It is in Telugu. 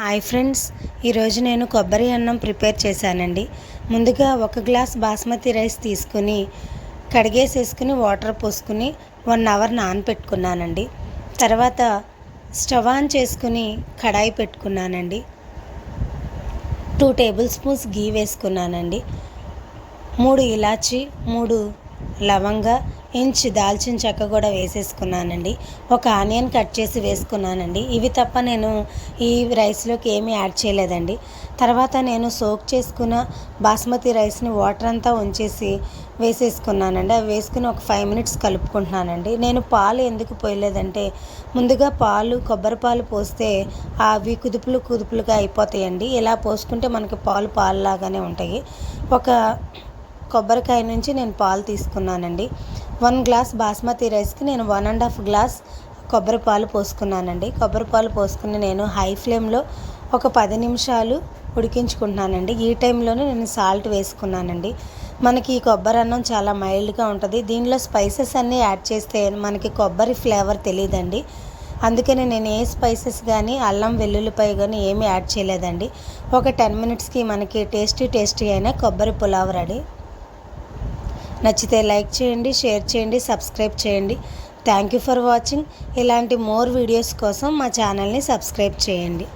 హాయ్ ఫ్రెండ్స్ ఈరోజు నేను కొబ్బరి అన్నం ప్రిపేర్ చేశానండి. ముందుగా ఒక గ్లాస్ బాస్మతి రైస్ తీసుకుని కడిగేసేసుకుని వాటర్ పోసుకుని వన్ అవర్ నానపెట్టుకున్నానండి. తర్వాత స్టవ్ ఆన్ చేసుకుని కడాయి పెట్టుకున్నానండి. టూ టేబుల్ స్పూన్స్ గీ వేసుకున్నానండి. మూడు ఇలాచి మూడు లవంగ ఇంచ్ దాల్చిన చెక్క కూడా వేసేసుకున్నానండి. ఒక ఆనియన్ కట్ చేసి వేసుకున్నానండి. ఇవి తప్ప నేను ఈ రైస్లోకి ఏమీ యాడ్ చేయలేదండి. తర్వాత నేను సోక్ చేసుకున్న బాస్మతి రైస్ని వాటర్ అంతా ఉంచేసి వేసేసుకున్నానండి. అవి వేసుకుని ఒక ఫైవ్ మినిట్స్ కలుపుకుంటున్నానండి. నేను పాలు ఎందుకు పోయలేదంటే ముందుగా పాలు కొబ్బరి పాలు పోస్తే అవి కుదుపులు కుదుపులుగా అయిపోతాయండి. ఇలా పోసుకుంటే మనకి పాలు పాలులాగానే ఉంటాయి. ఒక కొబ్బరికాయ నుంచి నేను పాలు తీసుకున్నానండి. వన్ గ్లాస్ బాస్మతి రైస్కి నేను వన్ అండ్ హాఫ్ గ్లాస్ కొబ్బరి పాలు పోసుకున్నానండి. కొబ్బరి పాలు పోసుకుని నేను హై ఫ్లేమ్లో ఒక పది నిమిషాలు ఉడికించుకుంటున్నానండి. ఈ టైంలోనే నేను సాల్ట్ వేసుకున్నానండి. మనకి ఈ కొబ్బరి అన్నం చాలా మైల్డ్గా ఉంటుంది. దీనిలో స్పైసెస్ అన్నీ యాడ్ చేస్తే మనకి కొబ్బరి ఫ్లేవర్ తెలియదండి అందుకని నేను ఏ స్పైసెస్ కానీ అల్లం వెల్లుల్లిపాయ కానీ ఏమీ యాడ్ చేయలేదండి. ఒక టెన్ మినిట్స్కి మనకి టేస్టీ టేస్టీ అయిన కొబ్బరి పులావ్ రెడీ. నచ్చితే లైక్ చేయండి షేర్ చేయండి సబ్స్క్రైబ్ చేయండి. థ్యాంక్ యూ ఫర్ వాచింగ్ ఇలాంటి మోర్ వీడియోస్ కోసం మా ఛానల్ని సబ్స్క్రైబ్ చేయండి.